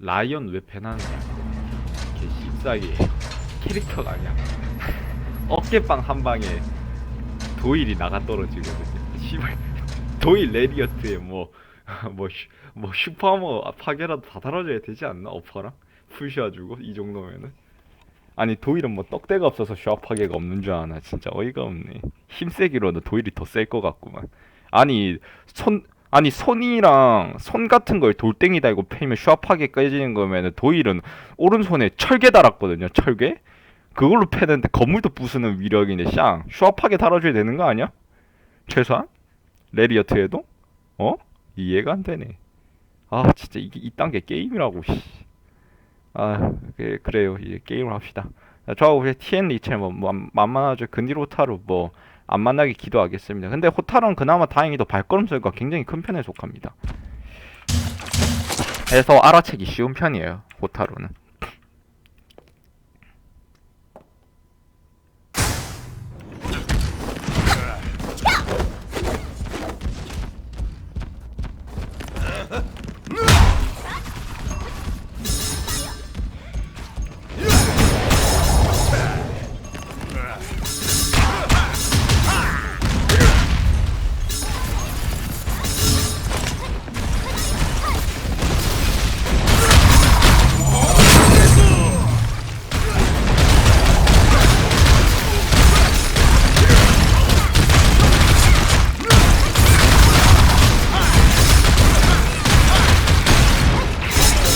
라이언 왜 배나는 거야? 개 씹싸게 캐릭터가 아니야. 어깨빵 한 방에 도일이 나가 떨어지거든요. 씨발 도일 레디어트에 뭐뭐 뭐 슈퍼머 파괴라도 다 달아줘야 되지 않나? 어퍼랑? 풀 씌워주고? 이 정도면은? 아니 도일은 뭐 떡대가 없어서 슈아 파괴가 없는 줄 아나? 진짜 어이가 없네. 힘세기로는 도일이 더 셀 것 같구만. 아니 손 아니 손이랑 손 같은 걸 돌덩이 달고 패면 파괴 깨지는 거면은 도일은 오른손에 철개 달았거든요 철개? 그걸로 패는데 건물도 부수는 위력인데 샹. 파괴 달아줘야 되는 거 아니야? 최소한? 레리어트에도? 어? 이해가 안 되네. 아 진짜 이게 이딴 게 게임이라고 씨. 아 그, 그래요. 이제 게임을 합시다. 자, 저하고 이제 TN 리첼 뭐, 뭐 만만하죠. 호타루 뭐 안 만나게 기도하겠습니다. 근데 호타루는 그나마 다행히도 발걸음 소리가 굉장히 큰 편에 속합니다. 해서 알아채기 쉬운 편이에요 호타루는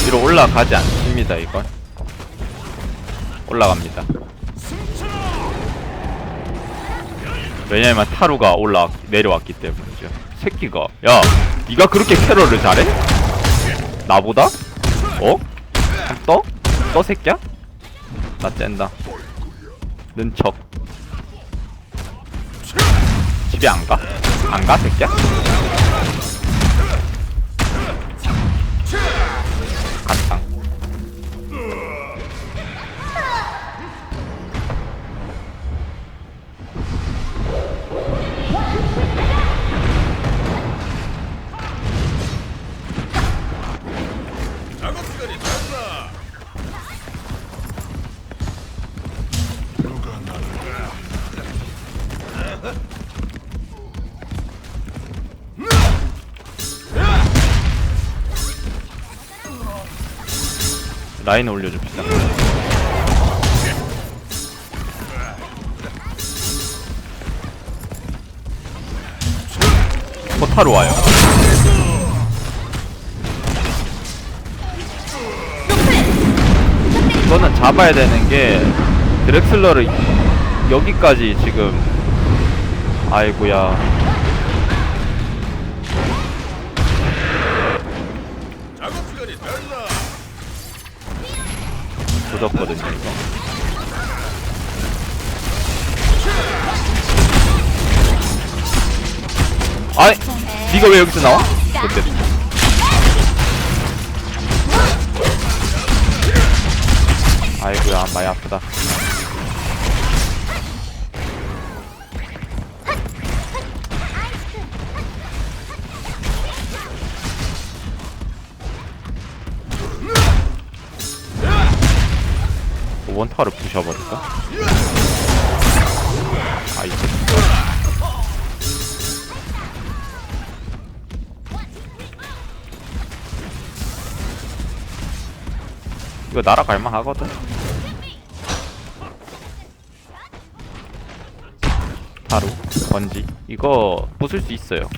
위로 올라가지 않습니다 이건 올라갑니다 왜냐면 타루가 올라 내려왔기 때문이죠 새끼가 야 네가 그렇게 캐럴을 잘해? 나보다? 어? 한 떠? 떠 새끼야? 나 쨘다 는척 집에 안 가? 안가 새끼야? 간탕 라인 올려줍시다. 포타로 와요. 이거는 잡아야 되는 게 드렉슬러를 여기까지 지금 아이고야 조졌거든요 이거. 아이 니가 왜 여기서 나와? 그때. 아이고야 많이 아프다 원타를 부셔버릴까? 아이고 이거 날아갈만 하거든? 바로 번지. 이거 부술 수 있어요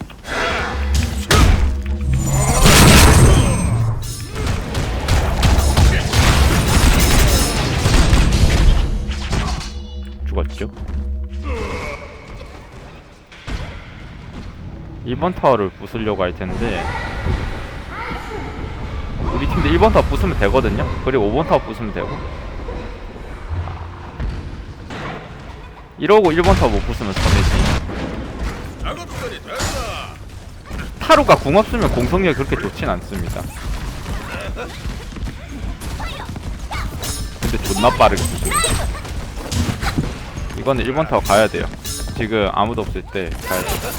죽었죠 1번 타워를 부수려고 할 텐데. 우리 팀도 1번 타워 부수면 되거든요? 그리고 5번 타워 부수면 되고. 이러고 1번 타워 못 부수면 됐다. 타루가 궁 없으면 공성력이 그렇게 좋진 않습니다. 근데 존나 빠르게 부수네 이거는 1번 타워 가야 돼요. 지금 아무도 없을 때 가야 돼요.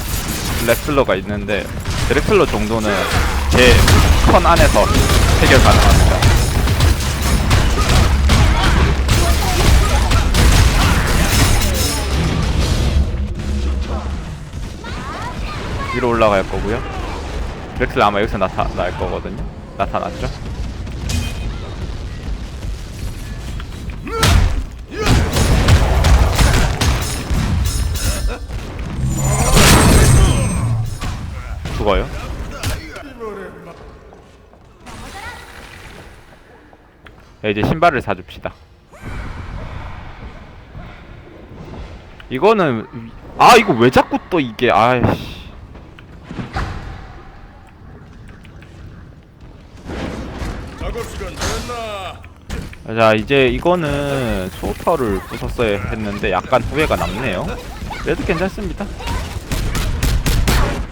레플러가 있는데 레플러 정도는 제 턴 안에서 해결 가능합니다. 위로 올라갈 거고요. 레플러 아마 여기서 나타날 거거든요. 나타났죠? 죽어요. 네, 이제 신발을 사줍시다. 이거는 위- 아 이거 왜 자꾸 또 이게 아이씨? 자 이제 이거는 소터를 부쉈어야 했는데 약간 후회가 남네요 그래도 괜찮습니다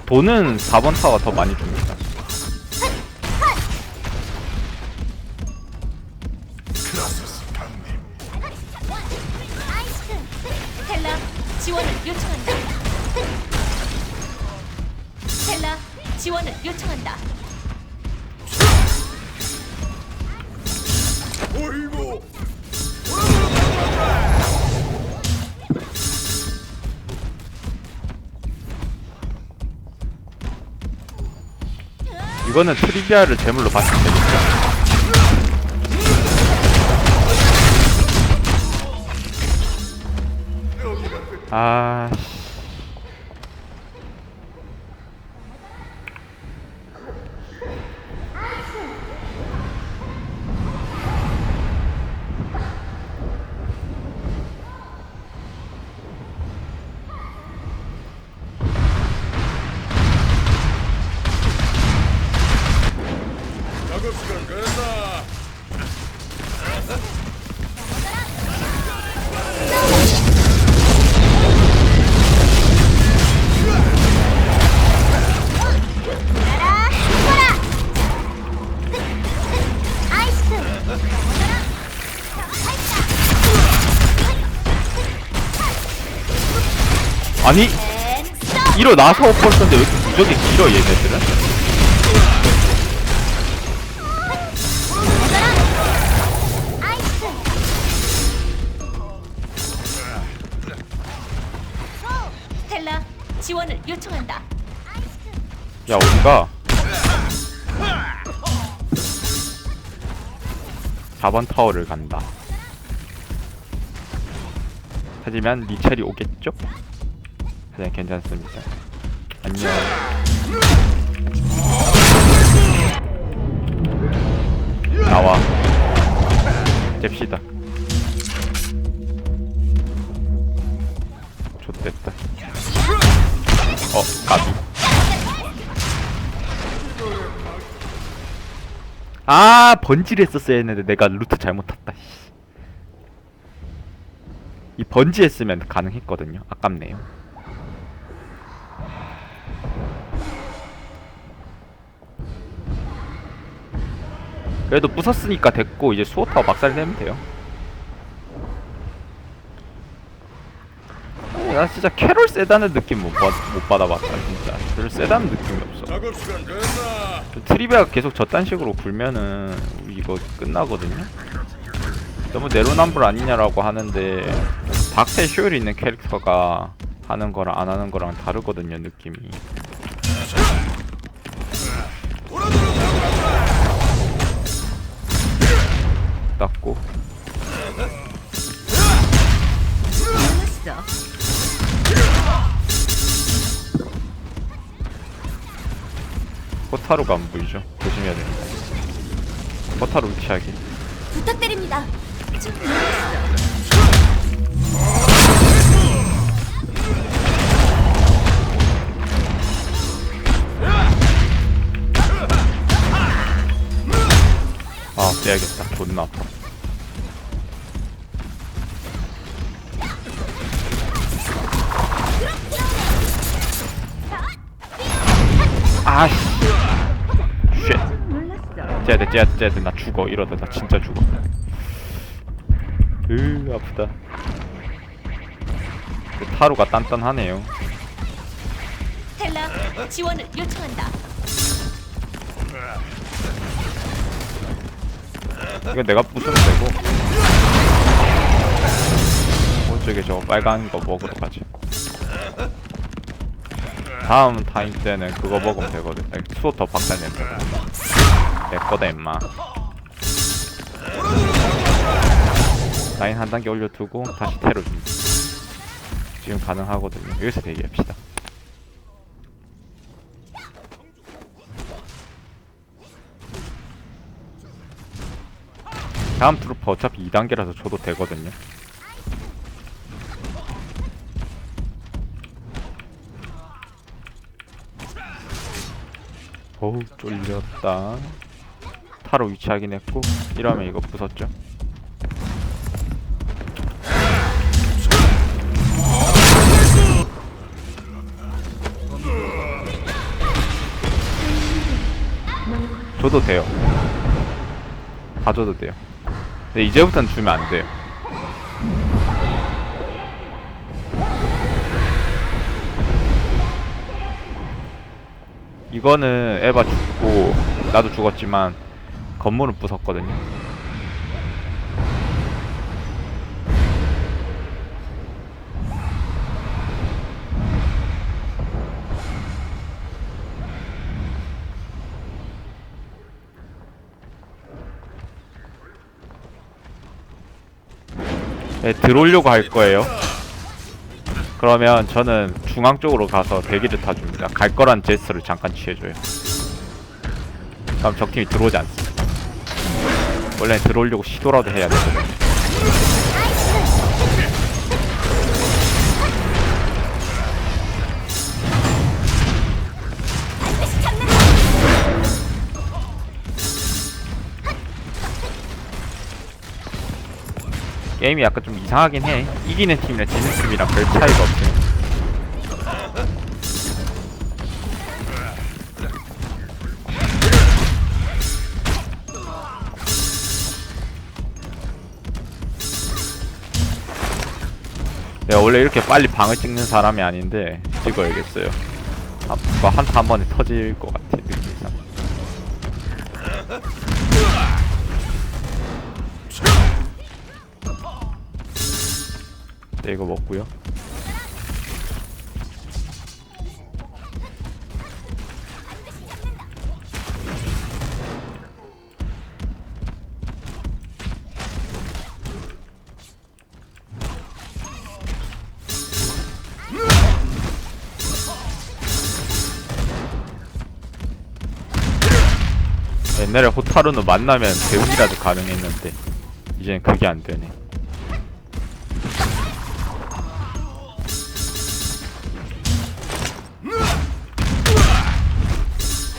돈은 4번 타워가 더 많이 줍니다 이거는 트리비아를 제물로 받으면 되니까. 아 나라 죽어라. 아이스크. 아니 일어나서 엎었는데 왜 이렇게 무적이 길어 얘네들은 지원을 요청한다. 야 어디가? 4번 타워를 간다. 하지만 리첼이 오겠죠? 그냥 괜찮습니다. 안녕. 나와. 잽시다 어 까비. 아 번지를 했었어야 했는데 내가 루트 잘못 탔다 씨. 이 번지 했으면 가능했거든요. 아깝네요. 그래도 부쉈으니까 됐고 이제 수호타워 막살 내면 돼요 나 진짜 캐롤 세다는 느낌 못, 받, 못 받아봤다 진짜 별로 세다는 느낌이 없어 작업 시간 됐나? 트리비아가 계속 저딴 식으로 굴면은 이거 끝나거든요. 너무 내로남불 아니냐라고 하는데 박스에 효율 있는 캐릭터가 하는 거랑 안 하는 거랑 다르거든요 느낌이. 닦고 포타루가 안 보이죠? 조심해야 됩니다. 포타루 위치하기. 부탁드립니다. 아 빼야겠다. 존나 아파. 쉣. 쟤들 쟤들 쟤들 나 죽어 이러다 나 진짜 죽어. 으 아프다. 그 타루가 단단하네요. 스텔라 지원을 요청한다. 이거 내가 부수면 되고. 어쩌게 저거 빨간 거 먹으러 가지. 다음 타임 때는 그거 먹으면 되거든. 아니, 수호 더 박살내면 돼. 내 거다 임마. 라인 한 단계 올려두고 다시 테러 줍니다. 지금 가능하거든요. 여기서 대기합시다. 다음 트루퍼 어차피 2단계라서 줘도 되거든요. 어우 쫄렸다. 타로 위치 확인했고 이러면 이거 부쉈죠. 줘도 돼요. 다 줘도 돼요. 근데 이제부터는 주면 안 돼요. 이거는 에바 죽고 나도 죽었지만 건물은 부쉈거든요. 네, 들어오려고 할 거예요. 그러면 저는 중앙 쪽으로 가서 대기를 타줍니다. 갈 거란 제스처를 잠깐 취해줘요. 그럼 적팀이 들어오지 않습니다. 원래 들어오려고 시도라도 해야 잡는다. 게임이 약간 좀 이상하긴 해. 이기는 팀이랑 지는 팀이랑 별 차이가 없어 내가 원래 이렇게 빨리 방을 찍는 사람이 아닌데 찍어야겠어요. 아, 한타 한 번에 터질 것 같아 느낌상. 네, 이거 먹고요. 옛날에 호타루는 만나면 배웅이라도 가능했는데 이제는 그게 안 되네.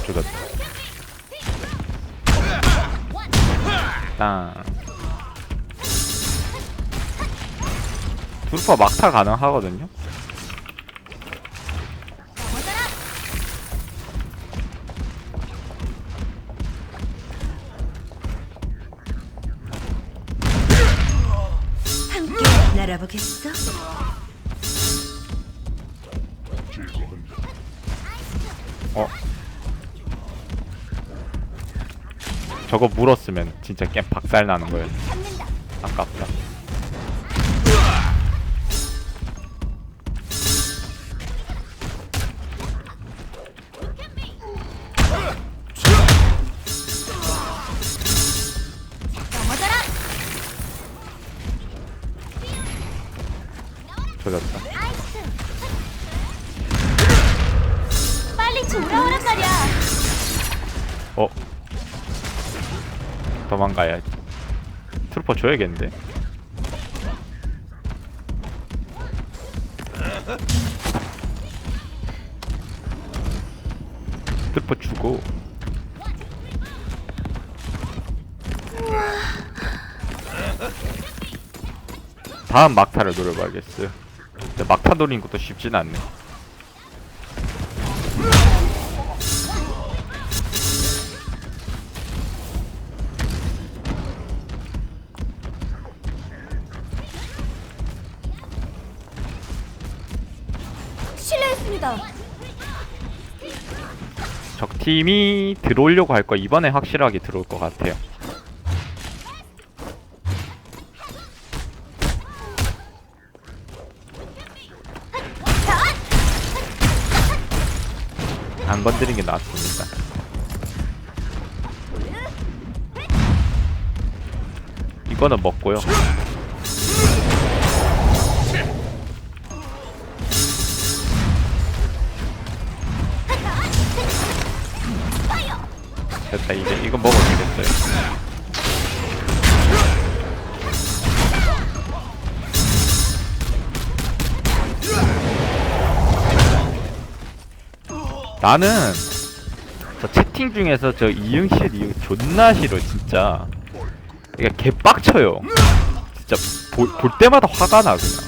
죽었다. 땅. 두루파 막타 가능하거든요. 날아보겠어? 어. 저거 물었으면 진짜 게임 박살 나는 거였네. 아깝다. 조졌다. 빨리 돌아오란 말이야. 어? 도망가야지. 트루퍼 줘야겠는데? 트루퍼 주고. 다음 막타를 노려봐야겠어요. 근데 막타 노리는 것도 쉽진 않네. 실례했습니다. 적 팀이 들어오려고 할거 이번에 확실하게 들어올 것 같아요. 안 건드리는 게 낫습니다. 이거는 먹고요. 됐다 이제 이거 먹어도 되겠어요. 나는 저 채팅 중에서 저 이응실 이응 존나 싫어 진짜. 이게 개빡쳐요. 진짜 볼, 볼 때마다 화가 나 그냥.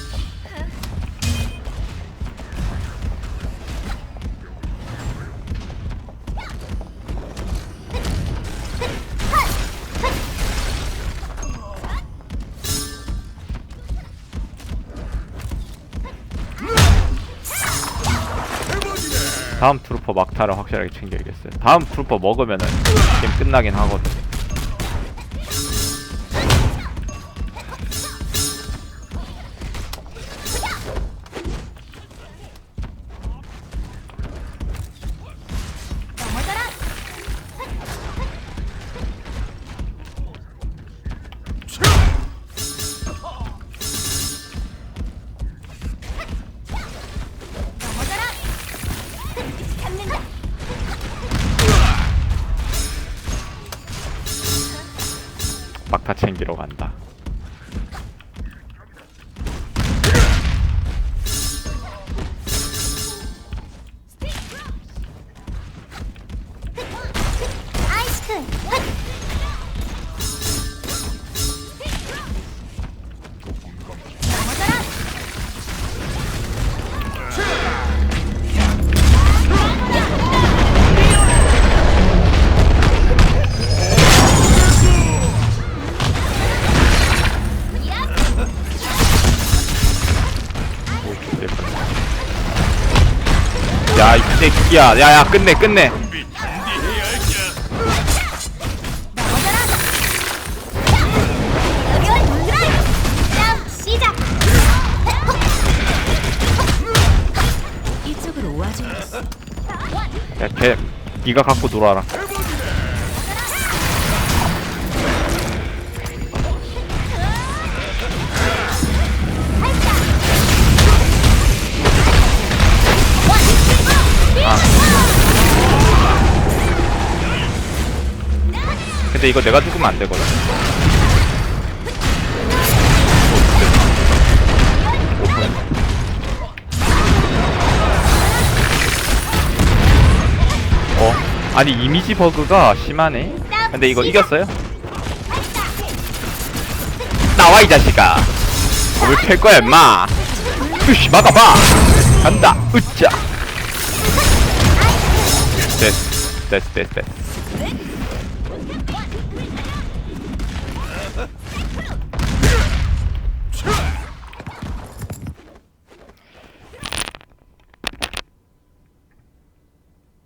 다음 트루퍼 막타를 확실하게 챙겨야겠어요. 다음 트루퍼 먹으면은 게임 끝나긴 하거든. 넘 야. 야, 야, 끝내, 끝내. 야, 걔, 네가 갖고 놀아라. 근데 이거 내가 죽으면 안 되거든. 어? 아니 이미지 버그가 심하네. 근데 이거 이겼어요? 나와 이 자식아. 겁을 팰 거야 임마. 으씨 막아봐. 간다. 으짜. 됐어 됐어 됐어 됐어.